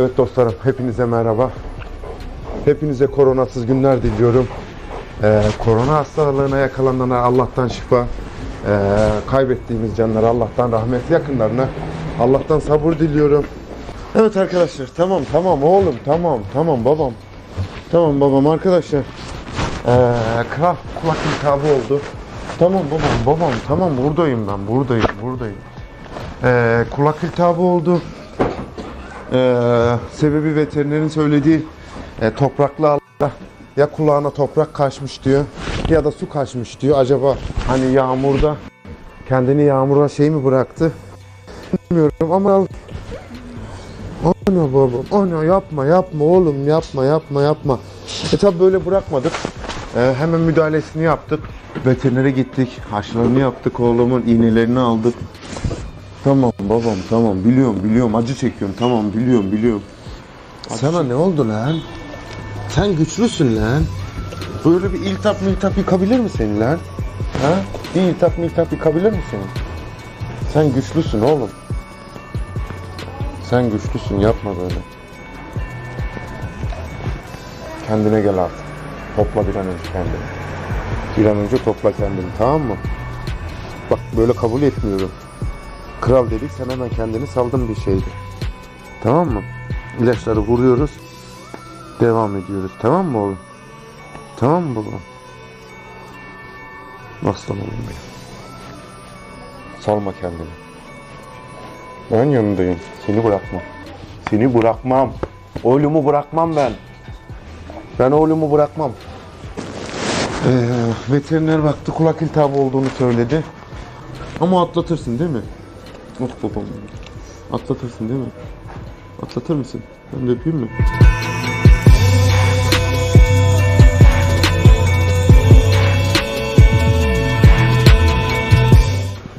Evet dostlarım hepinize merhaba. Hepinize koronasız günler diliyorum. Ee, korona hastalığına yakalanana Allah'tan şifa. Ee, kaybettiğimiz canlara Allah'tan rahmet yakınlarına Allah'tan sabır diliyorum. Evet arkadaşlar tamam tamam oğlum tamam tamam babam. Tamam babam arkadaşlar. Ee, kral kulak iltihabı oldu. Tamam babam babam tamam buradayım ben buradayım buradayım. Ee, kulak iltihabı oldu. Ee, sebebi veterinerin söylediği e, topraklı alanda ya kulağına toprak kaçmış diyor ya da su kaçmış diyor. Acaba hani yağmurda kendini yağmura şey mi bıraktı? Bilmiyorum ama Ana babam, ana yapma yapma oğlum yapma yapma yapma. E tabi böyle bırakmadık. E, hemen müdahalesini yaptık. Veterinere gittik. Haşlarını yaptık oğlumun. iğnelerini aldık. Tamam babam tamam biliyorum biliyorum acı çekiyorum tamam biliyorum biliyorum. Sana ne oldu lan? Sen güçlüsün lan. Böyle bir iltap miltap yıkabilir mi seni lan? Ha? Bir iltap miltap yıkabilir mi seni? Sen güçlüsün oğlum. Sen güçlüsün yapma böyle. Kendine gel artık. Topla bir an önce kendini. Bir an önce topla kendini tamam mı? Bak böyle kabul etmiyorum. Kral dedik sen hemen kendini saldın bir şeydi. Tamam mı? İlaçları vuruyoruz. Devam ediyoruz. Tamam mı oğlum? Tamam mı baba? Aslan oğlum benim. Salma kendini. Ben yanındayım. Seni bırakmam. Seni bırakmam. Oğlumu bırakmam ben. Ben oğlumu bırakmam. Ee, veteriner baktı kulak iltihabı olduğunu söyledi. Ama atlatırsın değil mi? Oh babam. Atlatırsın değil mi? Atlatır mısın? Ben de öpeyim mi?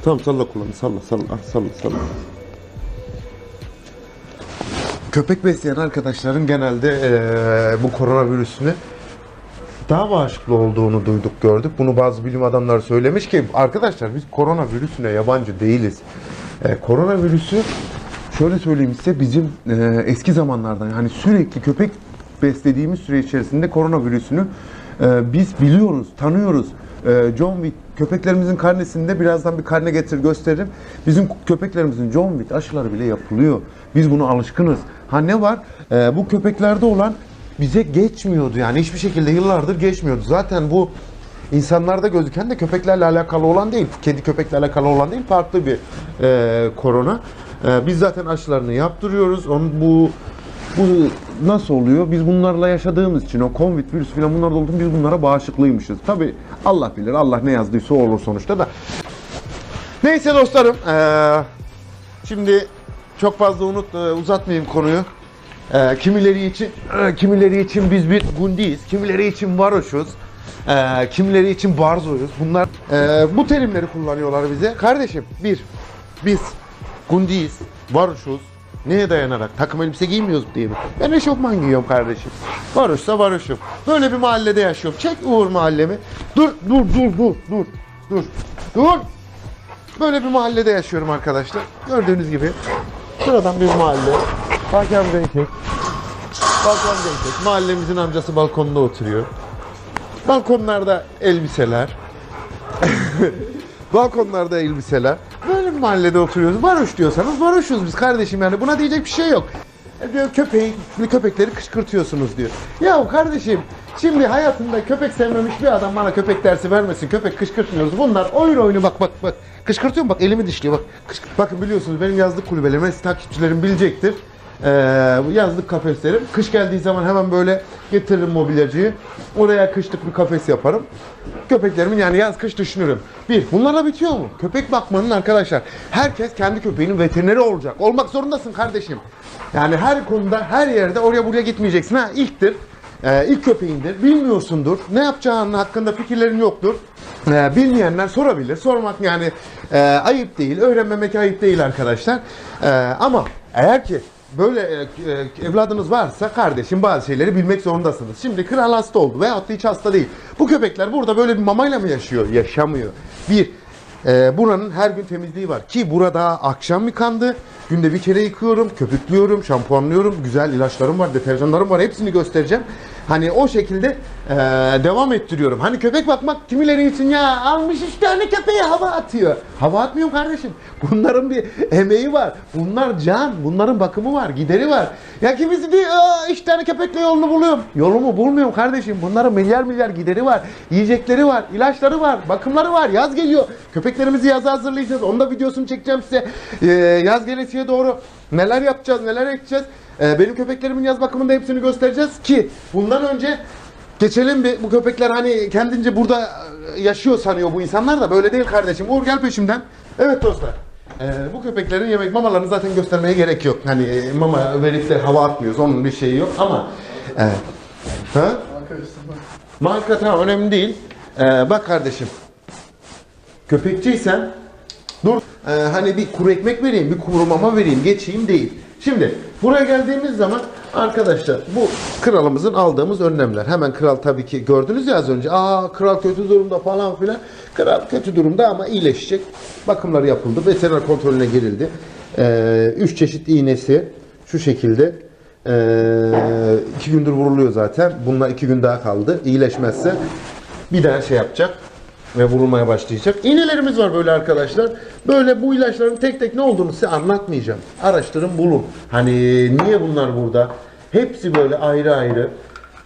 Tamam salla kulağını salla salla ah, salla salla. Köpek besleyen arkadaşların genelde eee, bu koronavirüsünü daha bağışıklı olduğunu duyduk gördük. Bunu bazı bilim adamları söylemiş ki arkadaşlar biz koronavirüsüne yabancı değiliz. Eee koronavirüsü şöyle söyleyeyim size bizim eee, eski zamanlardan yani sürekli köpek beslediğimiz süre içerisinde koronavirüsünü eee, biz biliyoruz, tanıyoruz. Eee, John Wick köpeklerimizin karnesinde birazdan bir karne getir gösteririm. Bizim köpeklerimizin John Wick aşıları bile yapılıyor. Biz buna alışkınız. Ha ne var? Eee, bu köpeklerde olan bize geçmiyordu yani hiçbir şekilde yıllardır geçmiyordu. Zaten bu insanlarda gözüken de köpeklerle alakalı olan değil, kedi köpekle alakalı olan değil, farklı bir e, korona. E, biz zaten aşılarını yaptırıyoruz. Onun bu bu nasıl oluyor? Biz bunlarla yaşadığımız için o Covid virüs falan bunlar olduğu biz bunlara bağışıklıymışız. Tabi Allah bilir, Allah ne yazdıysa olur sonuçta da. Neyse dostlarım, e, şimdi çok fazla unut, e, uzatmayayım konuyu. Ee, kimileri için e, kimileri için biz bir gundiyiz, kimileri için varoşuz, e, kimileri için barzoyuz. Bunlar e, bu terimleri kullanıyorlar bize. Kardeşim bir, biz gundiyiz, varoşuz. Neye dayanarak? Takım elbise giymiyoruz diye mi? Ben eşofman giyiyorum kardeşim. Varoşsa varoşum. Böyle bir mahallede yaşıyorum. Çek Uğur mahallemi. Dur, dur, dur, dur, dur, dur, dur. Böyle bir mahallede yaşıyorum arkadaşlar. Gördüğünüz gibi. Sıradan bir mahalle. Bak amcayı. Balkon çek. Mahallemizin amcası balkonda oturuyor. Balkonlarda elbiseler. Balkonlarda elbiseler. Böyle bir mahallede oturuyoruz. Varoş diyorsanız varoşuz biz kardeşim yani. Buna diyecek bir şey yok. E diyor köpeği, köpekleri kışkırtıyorsunuz diyor. Ya kardeşim şimdi hayatında köpek sevmemiş bir adam bana köpek dersi vermesin. Köpek kışkırtmıyoruz. Bunlar oyun oyunu bak bak bak. Kışkırtıyorum bak elimi dişliyor bak. Kışk- Bakın biliyorsunuz benim yazlık kulübelerimi eski takipçilerim bilecektir. Bu yazlık kafeslerim. Kış geldiği zaman hemen böyle getiririm mobilyacıyı. Oraya kışlık bir kafes yaparım. Köpeklerimin yani yaz kış düşünürüm. Bir, bunlarla bitiyor mu? Köpek bakmanın arkadaşlar. Herkes kendi köpeğinin veterineri olacak. Olmak zorundasın kardeşim. Yani her konuda, her yerde oraya buraya gitmeyeceksin. Ha ilktir. Ee, ilk köpeğindir. Bilmiyorsundur. Ne yapacağın hakkında fikirlerin yoktur. Ee, bilmeyenler sorabilir. Sormak yani e, ayıp değil. Öğrenmemek ayıp değil arkadaşlar. Ee, ama eğer ki böyle e, e, evladınız varsa kardeşim bazı şeyleri bilmek zorundasınız. Şimdi kral hasta oldu veyahut da hiç hasta değil. Bu köpekler burada böyle bir mamayla mı yaşıyor? Yaşamıyor. Bir, Ee, buranın her gün temizliği var. Ki burada akşam yıkandı. Günde bir kere yıkıyorum, köpüklüyorum, şampuanlıyorum. Güzel ilaçlarım var, deterjanlarım var. Hepsini göstereceğim. Hani o şekilde ee, devam ettiriyorum. Hani köpek bakmak kimileri için ya almış üç tane köpeğe hava atıyor. Hava atmıyorum kardeşim. Bunların bir emeği var. Bunlar can. Bunların bakımı var, gideri var. Ya kimisi diyor üç tane köpekle yolunu buluyorum. Yolumu bulmuyorum kardeşim. Bunların milyar milyar gideri var. Yiyecekleri var, ilaçları var, bakımları var. Yaz geliyor. Köpeklerimizi yaza hazırlayacağız. Onun da videosunu çekeceğim size. Ee, yaz gelesiye doğru neler yapacağız, neler edeceğiz. Ee, benim köpeklerimin yaz bakımında hepsini göstereceğiz ki bundan önce geçelim bir bu köpekler hani kendince burada e, yaşıyor sanıyor bu insanlar da böyle değil kardeşim. Uğur gel peşimden. Evet dostlar. Ee, bu köpeklerin yemek mamalarını zaten göstermeye gerek yok. Hani e, mama verip de hava atmıyoruz. Onun bir şeyi yok ama e, ha? Marka tamam önemli değil. Ee, bak kardeşim. Köpekçiysen dur e, hani bir kuru ekmek vereyim, bir kuru mama vereyim, geçeyim değil. Şimdi buraya geldiğimiz zaman arkadaşlar bu kralımızın aldığımız önlemler. Hemen kral tabii ki gördünüz ya az önce. Aa kral kötü durumda falan filan. Kral kötü durumda ama iyileşecek. Bakımları yapıldı. Veteriner kontrolüne girildi. Ee, üç çeşit iğnesi şu şekilde. Ee, iki gündür vuruluyor zaten. Bunlar iki gün daha kaldı. İyileşmezse bir daha şey yapacak ve vurulmaya başlayacak. İğnelerimiz var böyle arkadaşlar. Böyle bu ilaçların tek tek ne olduğunu size anlatmayacağım. Araştırın bulun. Hani niye bunlar burada? Hepsi böyle ayrı ayrı.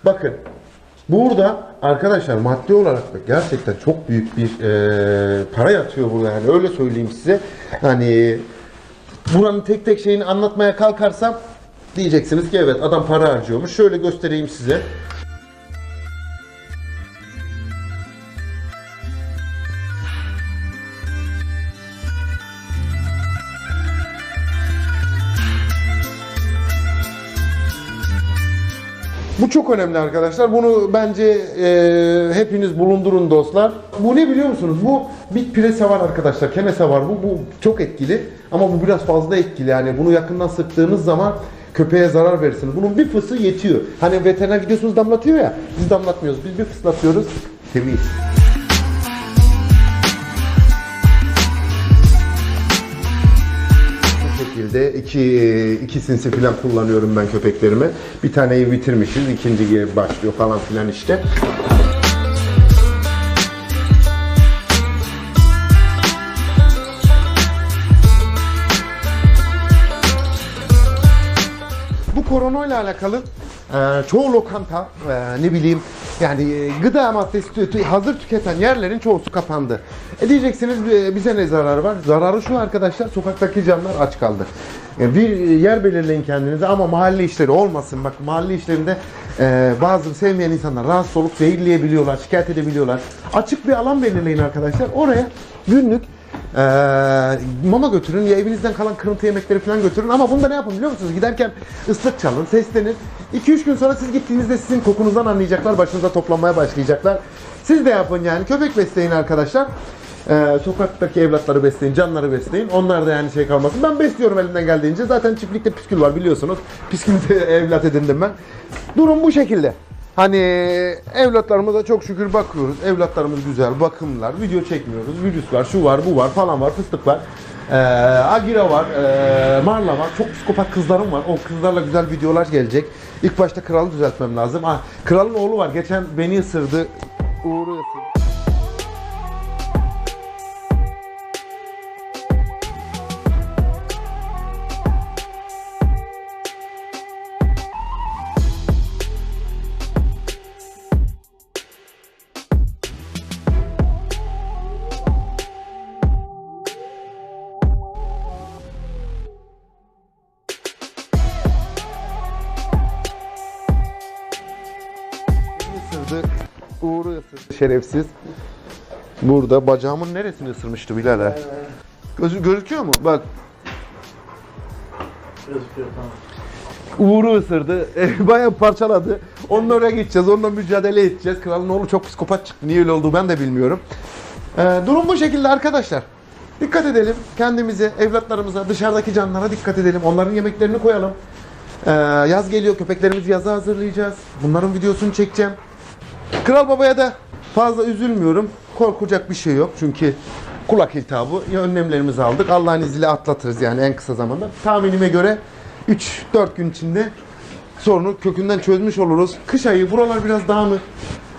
Bakın burada arkadaşlar maddi olarak da gerçekten çok büyük bir eee, para yatıyor burada yani öyle söyleyeyim size. Hani buranın tek tek şeyini anlatmaya kalkarsam diyeceksiniz ki evet adam para harcıyormuş. Şöyle göstereyim size. Bu çok önemli arkadaşlar. Bunu bence e, hepiniz bulundurun dostlar. Bu ne biliyor musunuz? Bu bir pirese var arkadaşlar. Kemese var. Bu, bu çok etkili. Ama bu biraz fazla etkili. Yani bunu yakından sıktığınız zaman köpeğe zarar verirsiniz. Bunun bir fısı yetiyor. Hani veteriner gidiyorsunuz damlatıyor ya. Biz damlatmıyoruz. Biz bir fıslatıyoruz. Temiz. Şekilde iki, iki sinsi falan kullanıyorum ben köpeklerime. Bir taneyi bitirmişiz, ikinci başlıyor falan filan işte. Bu korona ile alakalı e, çoğu lokanta e, ne bileyim yani e, gıda maddesi hazır tüketen yerlerin çoğusu kapandı. E diyeceksiniz e, bize ne zararı var? Zararı şu arkadaşlar sokaktaki canlar aç kaldı. E, bir yer belirleyin kendinize ama mahalle işleri olmasın. Bak mahalle işlerinde bazı sevmeyen insanlar rahatsız olup zehirleyebiliyorlar, şikayet edebiliyorlar. Açık bir alan belirleyin arkadaşlar. Oraya günlük ee, mama götürün ya evinizden kalan kırıntı yemekleri falan götürün ama bunda ne yapın biliyor musunuz? Giderken ıslık çalın, seslenin. 2-3 gün sonra siz gittiğinizde sizin kokunuzdan anlayacaklar, başınıza toplanmaya başlayacaklar. Siz de yapın yani köpek besleyin arkadaşlar. Ee, sokaktaki evlatları besleyin, canları besleyin. Onlar da yani şey kalmasın. Ben besliyorum elimden geldiğince. Zaten çiftlikte püskül var biliyorsunuz. Püskülü de evlat edindim ben. Durum bu şekilde. Hani evlatlarımıza çok şükür bakıyoruz. Evlatlarımız güzel, bakımlar, video çekmiyoruz. Virüs var, şu var, bu var falan var, fıstık var. Ee, Agira var, ee, Marla var. Çok psikopat kızlarım var. O kızlarla güzel videolar gelecek. İlk başta kralı düzeltmem lazım. Ah, kralın oğlu var. Geçen beni ısırdı. Uğur'u ısırdı. Isırdı. Uğur'u ısırdı. Şerefsiz. Burada bacağımın neresini ısırmıştı Bilal ha? Gözü gözüküyor mu? Bak Gözüküyor tamam. Uğur'u ısırdı. E, Bayağı parçaladı. Onunla oraya gideceğiz. Onunla mücadele edeceğiz. Kralın oğlu çok psikopat çıktı. Niye öyle oldu ben de bilmiyorum. Ee, durum bu şekilde arkadaşlar. Dikkat edelim kendimize, evlatlarımıza, dışarıdaki canlara dikkat edelim. Onların yemeklerini koyalım. Ee, yaz geliyor. Köpeklerimizi yaza hazırlayacağız. Bunların videosunu çekeceğim. Kral Baba'ya da fazla üzülmüyorum. Korkacak bir şey yok. Çünkü kulak iltihabı önlemlerimizi aldık. Allah'ın izniyle atlatırız yani en kısa zamanda. Tahminime göre 3-4 gün içinde sorunu kökünden çözmüş oluruz. Kış ayı buralar biraz dağınık.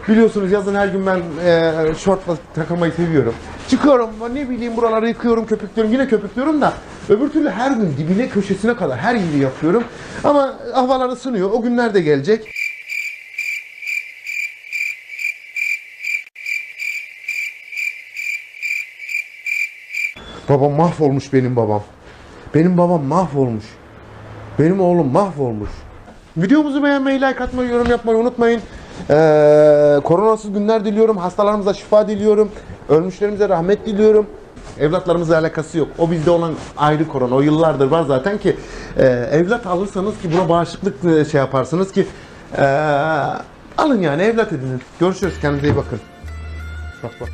Biliyorsunuz yazın her gün ben e, şortla takılmayı seviyorum. Çıkıyorum ne bileyim buraları yıkıyorum, köpüklüyorum. Yine köpüklüyorum da öbür türlü her gün dibine köşesine kadar her yeri yapıyorum. Ama havalar ısınıyor. O günler de gelecek. Babam mahvolmuş benim babam. Benim babam mahvolmuş. Benim oğlum mahvolmuş. Videomuzu beğenmeyi, like atmayı, yorum yapmayı unutmayın. Ee, koronasız günler diliyorum. Hastalarımıza şifa diliyorum. Ölmüşlerimize rahmet diliyorum. Evlatlarımızla alakası yok. O bizde olan ayrı korona. O yıllardır var zaten ki e, evlat alırsanız ki buna bağışıklık e, şey yaparsınız ki e, alın yani evlat edinin. Görüşürüz. Kendinize iyi bakın. Bak bak.